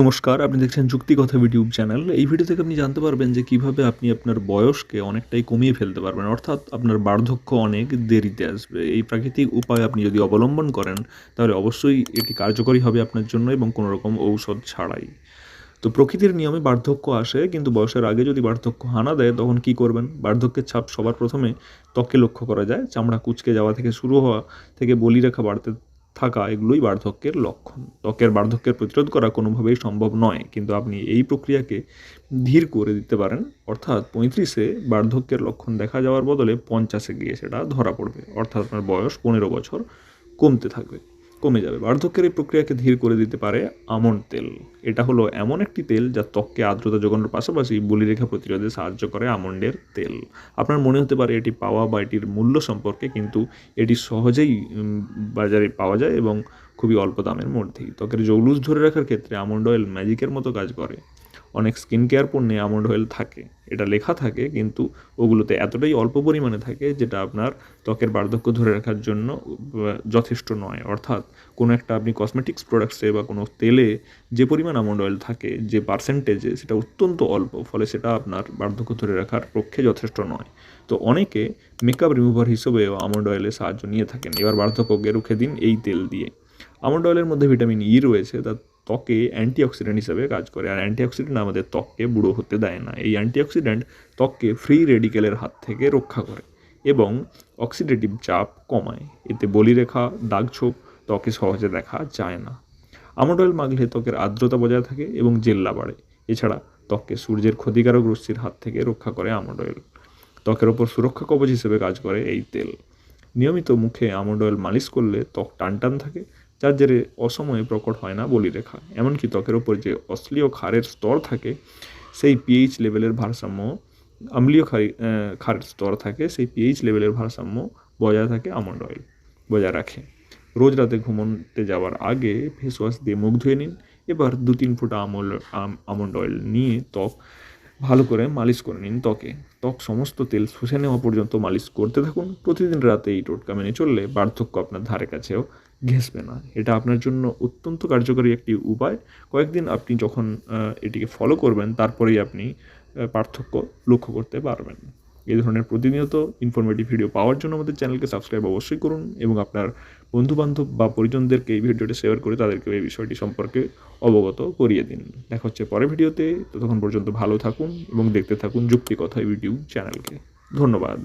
নমস্কার, আপনি দেখছেন যুক্তিকথা ইউটিউব চ্যানেল। এই ভিডিও থেকে আপনি জানতে পারবেন যে কীভাবে আপনি আপনার বয়সকে অনেকটাই কমিয়ে ফেলতে পারবেন। অর্থাৎ আপনার বার্ধক্য অনেক দেরিতে আসবে। এই প্রাকৃতিক উপায় আপনি যদি অবলম্বন করেন, তাহলে অবশ্যই এটি কার্যকরী হবে আপনার জন্য এবং কোনো রকম ঔষধ ছাড়াই। তো প্রকৃতির নিয়মে বার্ধক্য আসে, কিন্তু বয়সের আগে যদি বার্ধক্য হানা দেয়, তখন কি করবেন? বার্ধক্যের ছাপ সবার প্রথমে ত্বকে লক্ষ্য করা যায়। চামড়া কুচকে যাওয়া থেকে শুরু হওয়া থেকে বলি রেখা বাড়তে থাকা এগুলোই বার্ধক্যের লক্ষণ। ত্বকের বার্ধক্যের প্রতিরোধ করা কোনোভাবেই সম্ভব নয়, কিন্তু আপনি এই প্রক্রিয়াকে ধীর করে দিতে পারেন। অর্থাৎ পঁয়ত্রিশে বার্ধক্যের লক্ষণ দেখা যাওয়ার বদলে পঞ্চাশে গিয়ে সেটা ধরা পড়বে। অর্থাৎ আপনার বয়স পনেরো বছর কমতে থাকবে। কমে যাবে। বার্ধক্যের এই প্রক্রিয়াকে ধীর করে দিতে পারে আমন্ড তেল। এটা হলো এমন একটি তেল যা ত্বককে আর্দ্রতা জোগানোর পাশাপাশি বলিরেখা প্রতিরোধে সাহায্য করে আমন্ডের তেল। আপনার মনে হতে পারে এটি পাওয়া বা এটির মূল্য সম্পর্কে, কিন্তু এটি সহজেই বাজারে পাওয়া যায় এবং খুবই অল্প দামের মধ্যেই। ত্বকের জৌলুস ধরে রাখার ক্ষেত্রে আমন্ড অয়েল ম্যাজিকের মতো কাজ করে। অনেক স্কিন কেয়ার পণ্যে আমন্ড অয়েল থাকে, এটা লেখা থাকে, কিন্তু ওগুলোতে এতটাই অল্প পরিমাণে থাকে যেটা আপনার ত্বকের বার্ধক্য ধরে রাখার জন্য যথেষ্ট নয়। অর্থাৎ কোনো একটা আপনি কসমেটিক্স প্রোডাক্টসে বা কোনো তেলে যে পরিমাণ আমন্ড অয়েল থাকে, যে পার্সেন্টেজে সেটা অত্যন্ত অল্প, ফলে সেটা আপনার বার্ধক্য ধরে রাখার পক্ষে যথেষ্ট নয়। তো অনেকে মেকআপ রিমুভার হিসেবেও আমন্ড অয়েলের সাহায্য নিয়ে থাকেন। এবার বার্ধক্যকে রুখে দিন এই তেল দিয়ে। আমন্ড অয়েলের মধ্যে ভিটামিন ই রয়েছে তা ত্বকে অ্যান্টিঅক্সিডেন্ট হিসেবে কাজ করে। আর অ্যান্টিঅক্সিডেন্ট আমাদের ত্বককে বুড়ো হতে দেয় না। এই অ্যান্টিঅক্সিডেন্ট ত্বককে ফ্রি রেডিকেলের হাত থেকে রক্ষা করে এবং অক্সিডেটিভ চাপ কমায়। এতে বলিরেখা, দাগছোপ ত্বকে সহজে দেখা যায় না। আমন্ড মাখলে ত্বকের আর্দ্রতা বজায় থাকে এবং জেল্লা বাড়ে। এছাড়া ত্বককে সূর্যের ক্ষতিকারক রশ্মির হাত থেকে রক্ষা করে আমন্ড ত্বকের ওপর সুরক্ষা কবচ হিসেবে কাজ করে এই তেল। নিয়মিত মুখে আমন্ড মালিশ করলে ত্বক টান টান থাকে যার জেরে অসময়ে প্রকট হয় না বলিরেখা এমনকি ত্বকের ওপর যে অশ্লীয় ক্ষারের স্তর থাকে, সেই পিএইচ লেভেলের ভারসাম্য আম্লীয় ক্ষারি ক্ষারের স্তর থাকে, সেই পিএইচ লেভেলের ভারসাম্য বজায় থাকে আমন্ড অয়েল বজায় রাখে। রোজ রাতে ঘুমোতে যাওয়ার আগে ফেস ওয়াশ দিয়ে মুখ ধুয়ে নিন। এবার দু তিন ফুটা আমল আমন্ড অয়েল নিয়ে ত্বক ভালো করে মালিশ করে নিন ত্বকে। ত্বক সমস্ত তেল শুষে নেওয়া পর্যন্ত মালিশ করতে থাকুন। প্রতিদিন রাতে এই টোটকা মেনে চললে বার্ধক্য আপনার ধারে কাছেও ঘেঁষবে না। এটা আপনার জন্য অত্যন্ত কার্যকরী একটি উপায়। কয়েকদিন আপনি যখন এটিকে ফলো করবেন, তারপরেই আপনি পার্থক্য লক্ষ্য করতে পারবেন। এই ধরনের প্রতিনিয়ত ইনফরমেটিভ ভিডিও পাওয়ার জন্য আমাদের চ্যানেলকে সাবস্ক্রাইব অবশ্যই করুন এবং আপনার বন্ধুবান্ধব বা পরিজনদেরকে এই ভিডিওটি শেয়ার করে তাদেরকে এই বিষয়টি সম্পর্কে অবগত করিয়ে দিন। দেখা হচ্ছে পরের ভিডিওতে ততক্ষণ পর্যন্ত ভালো থাকুন এবং দেখতে থাকুন যুক্তিকথা ইউটিউব চ্যানেলকে ধন্যবাদ।